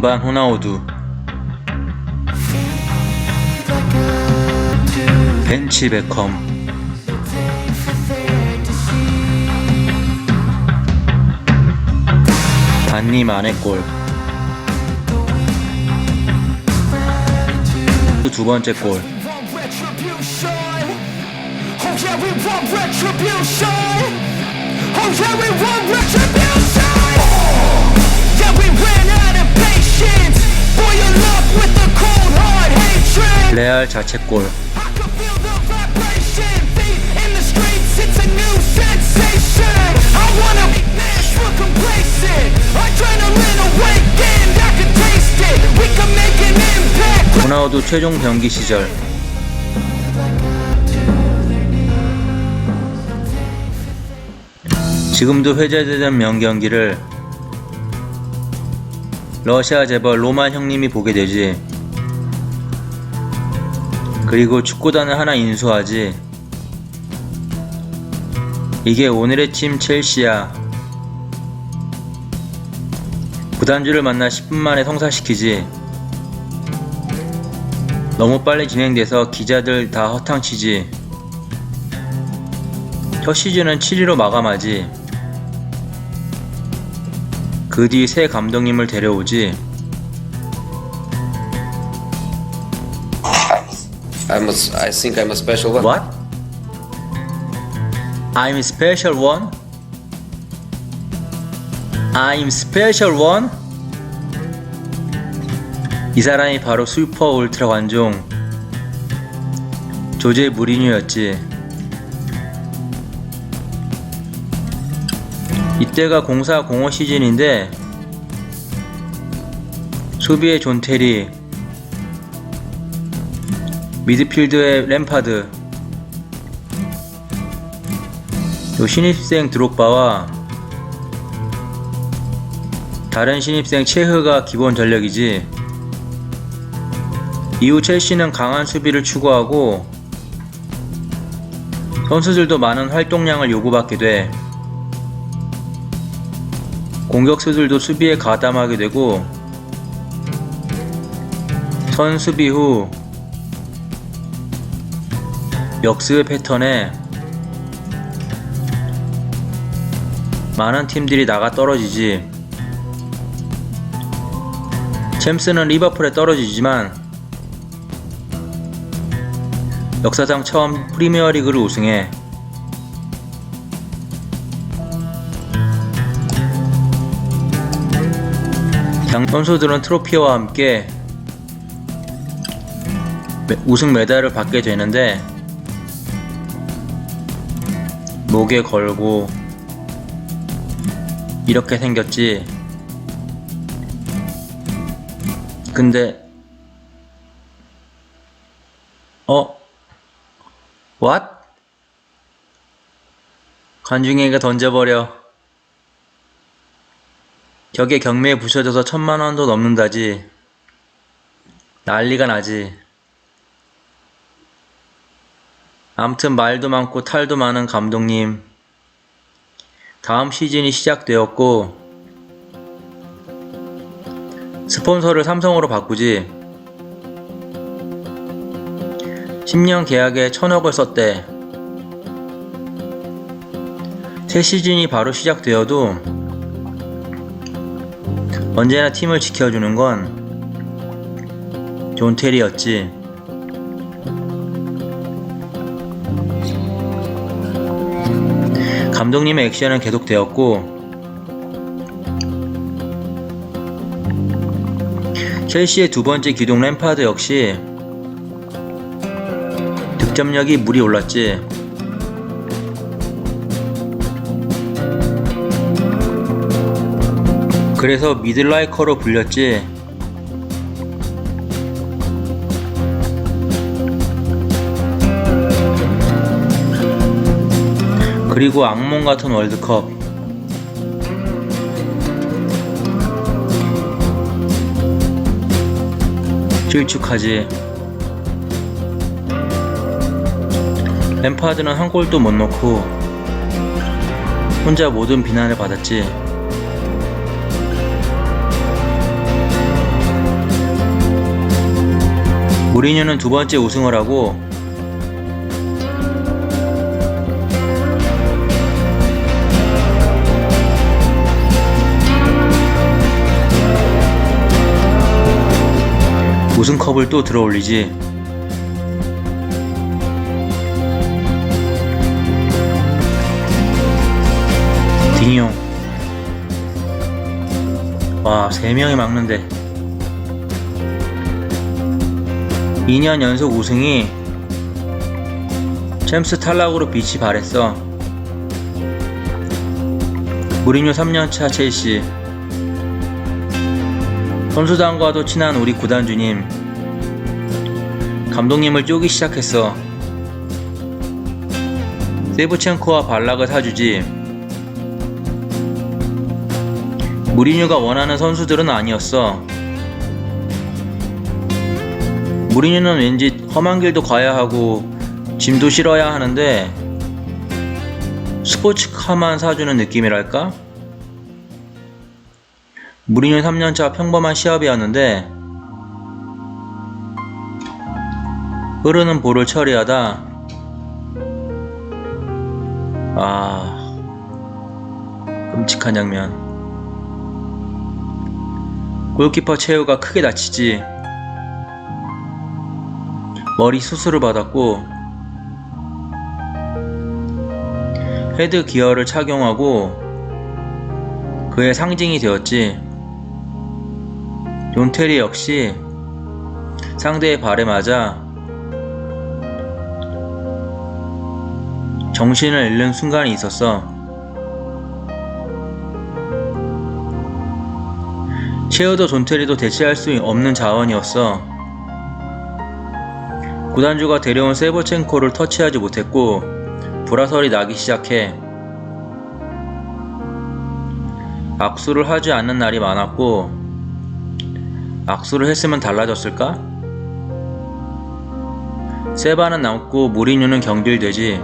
전반 호나우두 벤치 베컴 반님 안에골 두 번째 골. Oh yeah, we want retribution. An impact. 호나우두 최종 병기 시절 지금도 회자되는 명경기를 러시아 재벌 로만 형님이 보게 되지 그리고 축구단을 하나 인수하지 이게 오늘의 팀 첼시야 구단주를 만나 10분 만에 성사시키지 너무 빨리 진행돼서 기자들 다 허탕치지. 첫 시즌은 7위로 마감하지. 그 뒤 새 감독님을 데려오지. I'm a, I think I'm a special one. What? I'm special one? I'm special one? 이 사람이 바로 슈퍼 울트라 관종 조제 무리뉴였지. 이때가 0405 시즌인데 수비의 존 테리, 미드필드의 램파드, 또 신입생 드록바와 다른 신입생 체흐가 기본 전력이지. 이후 첼시는 강한 수비를 추구하고 선수들도 많은 활동량을 요구받게 돼. 공격수들도 수비에 가담하게 되고 선수비 후 역습의 패턴에 많은 팀들이 나가 떨어지지. 챔스는 리버풀에 떨어지지만 역사상 처음 프리미어리그를 우승해 장 선수들은 트로피와 함께 메- 우승 메달을 받게 되는데 목에 걸고 이렇게 생겼지. 근데 어? What? 관중에게 던져버려. 격에 경매에 부셔져서 천만 원도 넘는다지. 난리가 나지. 암튼 말도 많고 탈도 많은 감독님. 다음 시즌이 시작되었고, 스폰서를 삼성으로 바꾸지. 10년 계약에 천억을 썼대. 새 시즌이 바로 시작되어도 언제나 팀을 지켜주는 건 존 테리였지. 감독님의 액션은 계속되었고 첼시의 두 번째 기둥 램파드 역시 득점력이 물이 올랐지. 그래서 미들라이커로 불렸지. 그리고 악몽 같은 월드컵. 질축하지. 램파드는 한 골도 못 넣고 혼자 모든 비난을 받았지. 무리뉴는 두 번째 우승을 하고 우승컵을 또 들어 올리지. 딩용. 와, 세 명이 막는데. 2년 연속 우승이 챔스 탈락으로 빛이 발했어. 무리뉴 3년차 첼시. 선수단과도 친한 우리 구단주님. 감독님을 쪼기 시작했어. 세브첸코와 발락을 사주지. 무리뉴가 원하는 선수들은 아니었어. 무리뉴는 왠지 험한 길도 가야 하고 짐도 실어야 하는데 스포츠카만 사주는 느낌이랄까? 무리뉴 3년차 평범한 시합이었는데 흐르는 볼을 처리하다 아 끔찍한 장면 골키퍼 체우가 크게 다치지 머리 수술을 받았고 헤드 기어를 착용하고 그의 상징이 되었지. 존 테리 역시 상대의 발에 맞아 정신을 잃는 순간이 있었어. 셰어도 존 테리도 대체할 수 없는 자원이었어. 구단주가 데려온 세버첸코를 터치하지 못했고 불화설이 나기 시작해 악수를 하지 않는 날이 많았고 악수를 했으면 달라졌을까? 세바는 남고 무리뉴는 경질되지